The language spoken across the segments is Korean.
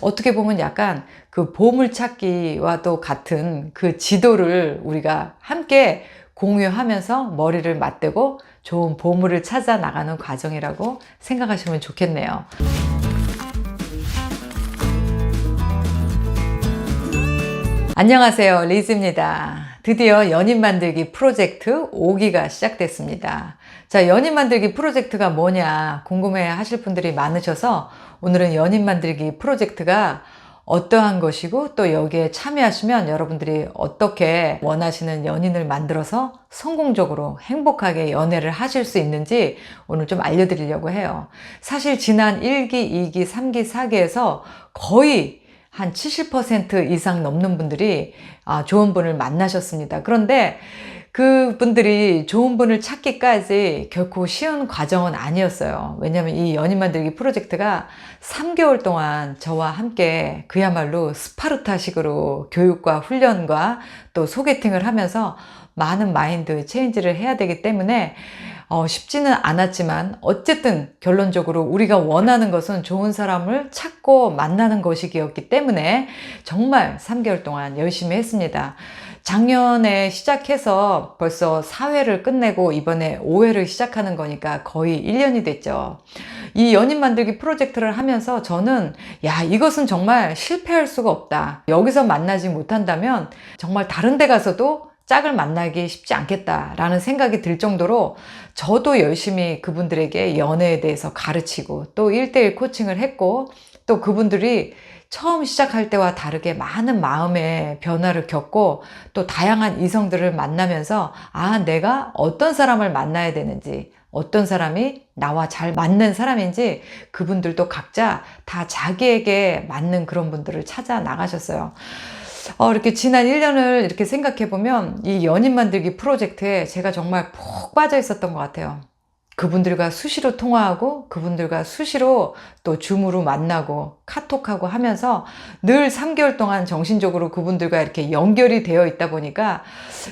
어떻게 보면 약간 그 보물찾기와도 같은 그 지도를 우리가 함께 공유하면서 머리를 맞대고 좋은 보물을 찾아 나가는 과정이라고 생각하시면 좋겠네요. 안녕하세요. 리즈입니다. 드디어 연인 만들기 프로젝트 5기가 시작됐습니다. 자, 연인 만들기 프로젝트가 뭐냐 궁금해 하실 분들이 많으셔서 오늘은 연인 만들기 프로젝트가 어떠한 것이고 또 여기에 참여하시면 여러분들이 어떻게 원하시는 연인을 만들어서 성공적으로 행복하게 연애를 하실 수 있는지 오늘 좀 알려드리려고 해요. 사실 지난 1기, 2기, 3기, 4기에서 거의 한 70% 이상 넘는 분들이 아, 좋은 분을 만나셨습니다. 그런데 그 분들이 좋은 분을 찾기까지 결코 쉬운 과정은 아니었어요. 왜냐하면 이 연인 만들기 프로젝트가 3개월 동안 저와 함께 그야말로 스파르타식으로 교육과 훈련과 또 소개팅을 하면서 많은 마인드 체인지를 해야 되기 때문에 어, 쉽지는 않았지만 어쨌든 결론적으로 우리가 원하는 것은 좋은 사람을 찾고 만나는 것이었기 때문에 정말 3개월 동안 열심히 했습니다. 작년에 시작해서 벌써 4회를 끝내고 이번에 5회를 시작하는 거니까 거의 1년이 됐죠. 이 연인 만들기 프로젝트를 하면서 저는 야, 이것은 정말 실패할 수가 없다. 여기서 만나지 못한다면 정말 다른 데 가서도 짝을 만나기 쉽지 않겠다라는 생각이 들 정도로 저도 열심히 그분들에게 연애에 대해서 가르치고 또 1대1 코칭을 했고 또 그분들이 처음 시작할 때와 다르게 많은 마음의 변화를 겪고 또 다양한 이성들을 만나면서 아, 내가 어떤 사람을 만나야 되는지 어떤 사람이 나와 잘 맞는 사람인지 그분들도 각자 다 자기에게 맞는 그런 분들을 찾아 나가셨어요. 어, 이렇게 지난 1년을 이렇게 생각해 보면 이 연인 만들기 프로젝트에 제가 정말 푹 빠져 있었던 것 같아요. 그분들과 수시로 통화하고 그분들과 수시로 또 줌으로 만나고 카톡하고 하면서 늘 3개월 동안 정신적으로 그분들과 이렇게 연결이 되어 있다 보니까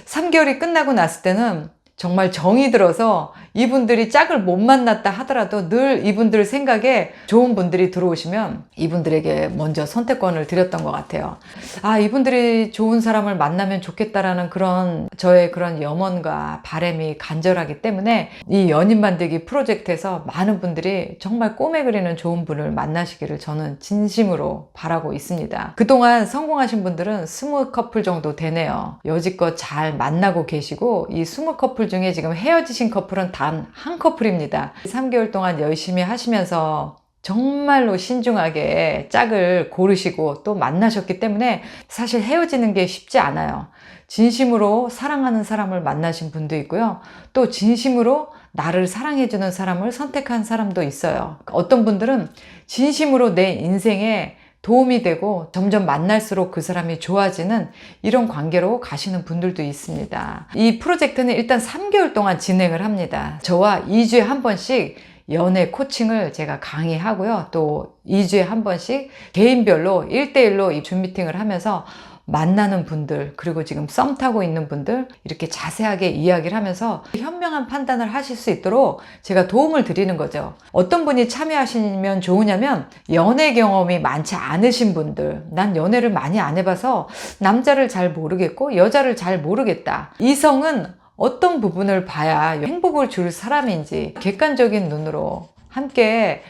3개월이 끝나고 났을 때는 정말 정이 들어서 이분들이 짝을 못 만났다 하더라도 늘 이분들 생각에 좋은 분들이 들어오시면 이분들에게 먼저 선택권을 드렸던 것 같아요. 아, 이분들이 좋은 사람을 만나면 좋겠다라는 그런 저의 그런 염원과 바램이 간절하기 때문에 이 연인 만들기 프로젝트에서 많은 분들이 정말 꿈에 그리는 좋은 분을 만나시기를 저는 진심으로 바라고 있습니다. 그동안 성공하신 분들은 스무 커플 정도 되네요. 여지껏 잘 만나고 계시고 이 스무 커플 중에 지금 헤어지신 커플은 단 한 커플입니다. 3개월 동안 열심히 하시면서 정말로 신중하게 짝을 고르시고 또 만나셨기 때문에 사실 헤어지는 게 쉽지 않아요. 진심으로 사랑하는 사람을 만나신 분도 있고요. 또 진심으로 나를 사랑해주는 사람을 선택한 사람도 있어요. 어떤 분들은 진심으로 내 인생에 도움이 되고 점점 만날수록 그 사람이 좋아지는 이런 관계로 가시는 분들도 있습니다. 이 프로젝트는 일단 3개월 동안 진행을 합니다. 저와 2주에 한 번씩 연애 코칭을 제가 강의하고요. 또 2주에 한 번씩 개인별로 1대1로 이줌 미팅을 하면서 만나는 분들, 그리고 지금 썸 타고 있는 분들, 이렇게 자세하게 이야기를 하면서 현명한 판단을 하실 수 있도록 제가 도움을 드리는 거죠. 어떤 분이 참여하시면 좋으냐면, 연애 경험이 많지 않으신 분들, 난 연애를 많이 안 해봐서 남자를 잘 모르겠고, 여자를 잘 모르겠다. 이성은 어떤 부분을 봐야 행복을 줄 사람인지 객관적인 눈으로 함께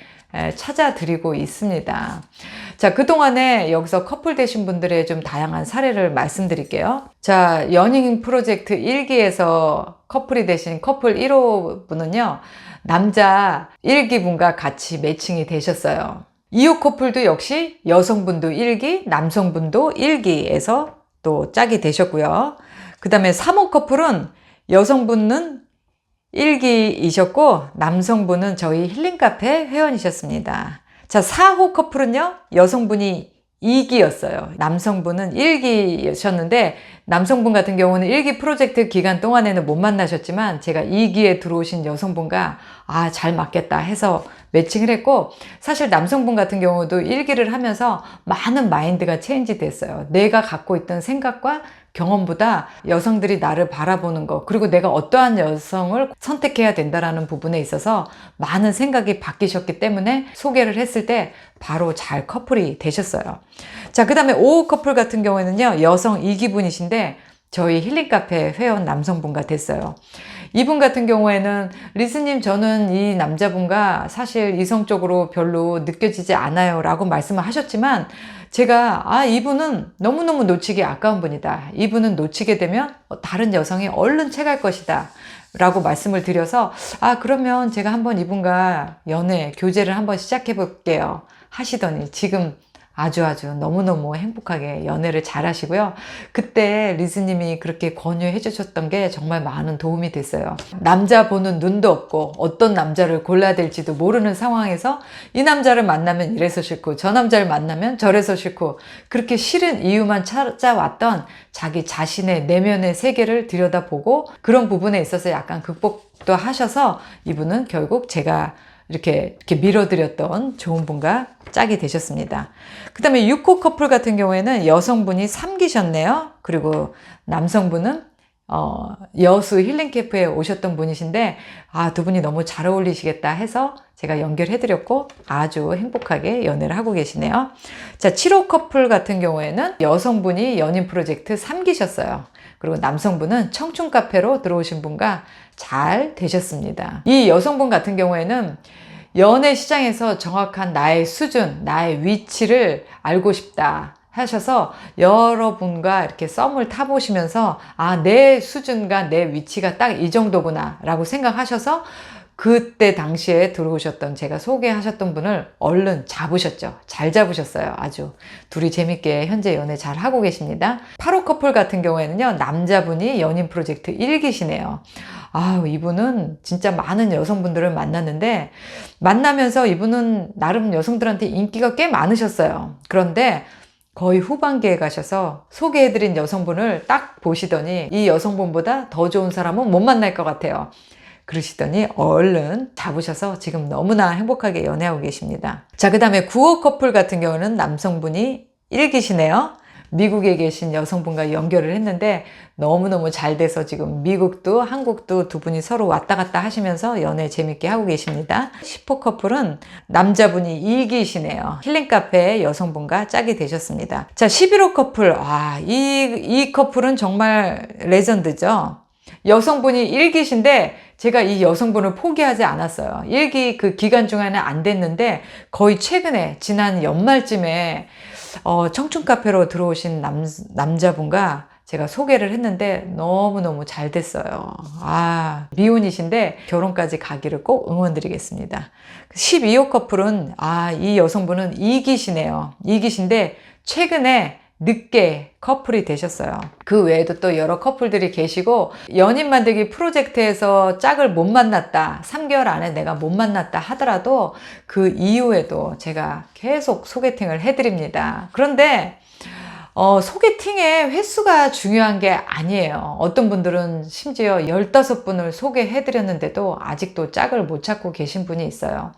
찾아드리고 있습니다. 자, 그동안에 여기서 커플 되신 분들의 좀 다양한 사례를 말씀드릴게요. 자, 연인 프로젝트 1기에서 커플이 되신 커플 1호 분은요, 남자 1기 분과 같이 매칭이 되셨어요. 2호 커플도 역시 여성분도 1기, 남성분도 1기에서 또 짝이 되셨고요. 그 다음에 3호 커플은 여성분은 1기이셨고 남성분은 저희 힐링 카페 회원이셨습니다. 자, 4호 커플은요. 여성분이 2기였어요. 남성분은 1기셨는데 남성분 같은 경우는 1기 프로젝트 기간 동안에는 못 만나셨지만 제가 2기에 들어오신 여성분과 아, 잘 맞겠다 해서 매칭을 했고 사실 남성분 같은 경우도 1기를 하면서 많은 마인드가 체인지 됐어요. 내가 갖고 있던 생각과 경험보다 여성들이 나를 바라보는 것, 그리고 내가 어떠한 여성을 선택해야 된다라는 부분에 있어서 많은 생각이 바뀌셨기 때문에 소개를 했을 때 바로 잘 커플이 되셨어요. 자, 그 다음에 5호 커플 같은 경우에는요, 여성 2기분이신데, 저희 힐링 카페 회원 남성분과 됐어요. 이분 같은 경우에는 리스님 저는 이 남자분과 사실 이성적으로 별로 느껴지지 않아요 라고 말씀을 하셨지만 제가 아 이분은 너무너무 놓치기 아까운 분이다. 이분은 놓치게 되면 다른 여성이 얼른 채갈 것이다. 라고 말씀을 드려서 아 그러면 제가 한번 이분과 연애 교제를 한번 시작해 볼게요 하시더니 지금 아주 아주 너무너무 행복하게 연애를 잘 하시고요. 그때 리즈님이 그렇게 권유해 주셨던 게 정말 많은 도움이 됐어요. 남자 보는 눈도 없고 어떤 남자를 골라야 될지도 모르는 상황에서 이 남자를 만나면 이래서 싫고 저 남자를 만나면 저래서 싫고 그렇게 싫은 이유만 찾아왔던 자기 자신의 내면의 세계를 들여다보고 그런 부분에 있어서 약간 극복도 하셔서 이분은 결국 제가 이렇게, 이렇게 밀어드렸던 좋은 분과 짝이 되셨습니다. 그 다음에 6호 커플 같은 경우에는 여성분이 3기셨네요. 그리고 남성분은 어, 여수 힐링 캠프에 오셨던 분이신데, 아, 두 분이 너무 잘 어울리시겠다 해서 제가 연결해 드렸고, 아주 행복하게 연애를 하고 계시네요. 자, 7호 커플 같은 경우에는 여성분이 연인 프로젝트 3기셨어요. 그리고 남성분은 청춘 카페로 들어오신 분과 잘 되셨습니다. 이 여성분 같은 경우에는 연애 시장에서 정확한 나의 수준, 나의 위치를 알고 싶다. 하셔서 여러분과 이렇게 썸을 타보시면서 아, 내 수준과 내 위치가 딱 이 정도구나 라고 생각하셔서 그때 당시에 들어오셨던 제가 소개하셨던 분을 얼른 잡으셨죠. 잘 잡으셨어요. 아주. 둘이 재밌게 현재 연애 잘 하고 계십니다. 8호 커플 같은 경우에는요, 남자분이 연인 프로젝트 1기시네요. 아, 이분은 진짜 많은 여성분들을 만났는데, 만나면서 이분은 나름 여성들한테 인기가 꽤 많으셨어요. 그런데 거의 후반기에 가셔서 소개해드린 여성분을 딱 보시더니 이 여성분보다 더 좋은 사람은 못 만날 것 같아요. 그러시더니 얼른 잡으셔서 지금 너무나 행복하게 연애하고 계십니다. 자, 그 다음에 9호 커플 같은 경우는 남성분이 1기시네요. 미국에 계신 여성분과 연결을 했는데 너무너무 잘 돼서 지금 미국도 한국도 두 분이 서로 왔다 갔다 하시면서 연애 재밌게 하고 계십니다. 10호 커플은 남자분이 2기시네요. 힐링 카페 여성분과 짝이 되셨습니다. 자, 11호 커플. 아, 이, 이 커플은 정말 레전드죠. 여성분이 1기신데 제가 이 여성분을 포기하지 않았어요. 일기 그 기간 중에는 안 됐는데 거의 최근에 지난 연말쯤에 어, 청춘 카페로 들어오신 남, 남자분과 제가 소개를 했는데 너무너무 잘 됐어요. 아, 미혼이신데 결혼까지 가기를 꼭 응원드리겠습니다. 12호 커플은, 아, 이 여성분은 이기시네요. 이기신데 최근에 늦게 커플이 되셨어요. 그 외에도 또 여러 커플들이 계시고 연인 만들기 프로젝트에서 짝을 못 만났다. 3개월 안에 내가 못 만났다 하더라도 그 이후에도 제가 계속 소개팅을 해드립니다. 그런데 어, 소개팅의 횟수가 중요한 게 아니에요. 어떤 분들은 심지어 15분을 소개해드렸는데도 아직도 짝을 못 찾고 계신 분이 있어요.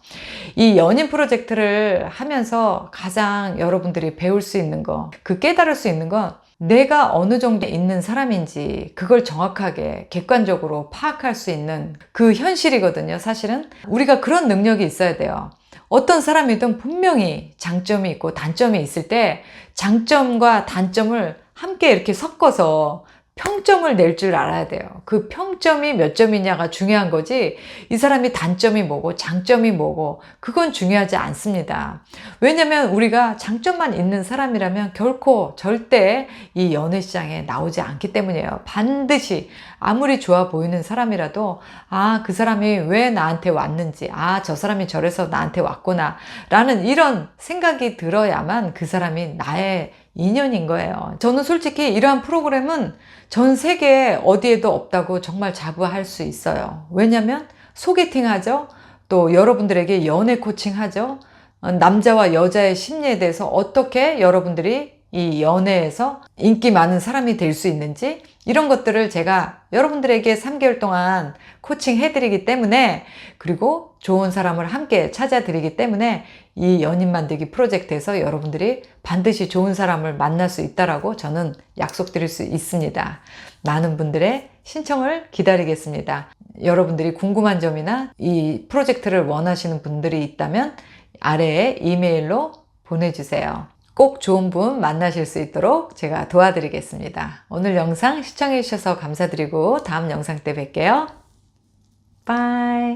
이 연인 프로젝트를 하면서 가장 여러분들이 배울 수 있는 거, 그 깨달을 수 있는 건 내가 어느 정도 있는 사람인지 그걸 정확하게 객관적으로 파악할 수 있는 그 현실이거든요. 사실은 우리가 그런 능력이 있어야 돼요. 어떤 사람이든 분명히 장점이 있고 단점이 있을 때 장점과 단점을 함께 이렇게 섞어서 평점을 낼 줄 알아야 돼요. 그 평점이 몇 점이냐가 중요한 거지, 이 사람이 단점이 뭐고, 장점이 뭐고, 그건 중요하지 않습니다. 왜냐면 우리가 장점만 있는 사람이라면 결코 절대 이 연애 시장에 나오지 않기 때문이에요. 반드시 아무리 좋아 보이는 사람이라도, 아, 그 사람이 왜 나한테 왔는지, 아, 저 사람이 저래서 나한테 왔구나, 라는 이런 생각이 들어야만 그 사람이 나의 인연인 거예요. 저는 솔직히 이러한 프로그램은 전 세계 어디에도 없다고 정말 자부할 수 있어요. 왜냐면 소개팅 하죠. 또 여러분들에게 연애 코칭 하죠. 어, 남자와 여자의 심리에 대해서 어떻게 여러분들이 이 연애에서 인기 많은 사람이 될 수 있는지 이런 것들을 제가 여러분들에게 3개월 동안 코칭 해드리기 때문에 그리고 좋은 사람을 함께 찾아드리기 때문에 이 연인 만들기 프로젝트에서 여러분들이 반드시 좋은 사람을 만날 수 있다라고 저는 약속드릴 수 있습니다. 많은 분들의 신청을 기다리겠습니다. 여러분들이 궁금한 점이나 이 프로젝트를 원하시는 분들이 있다면 아래에 이메일로 보내주세요. 꼭 좋은 분 만나실 수 있도록 제가 도와드리겠습니다. 오늘 영상 시청해 주셔서 감사드리고 다음 영상 때 뵐게요. 바이.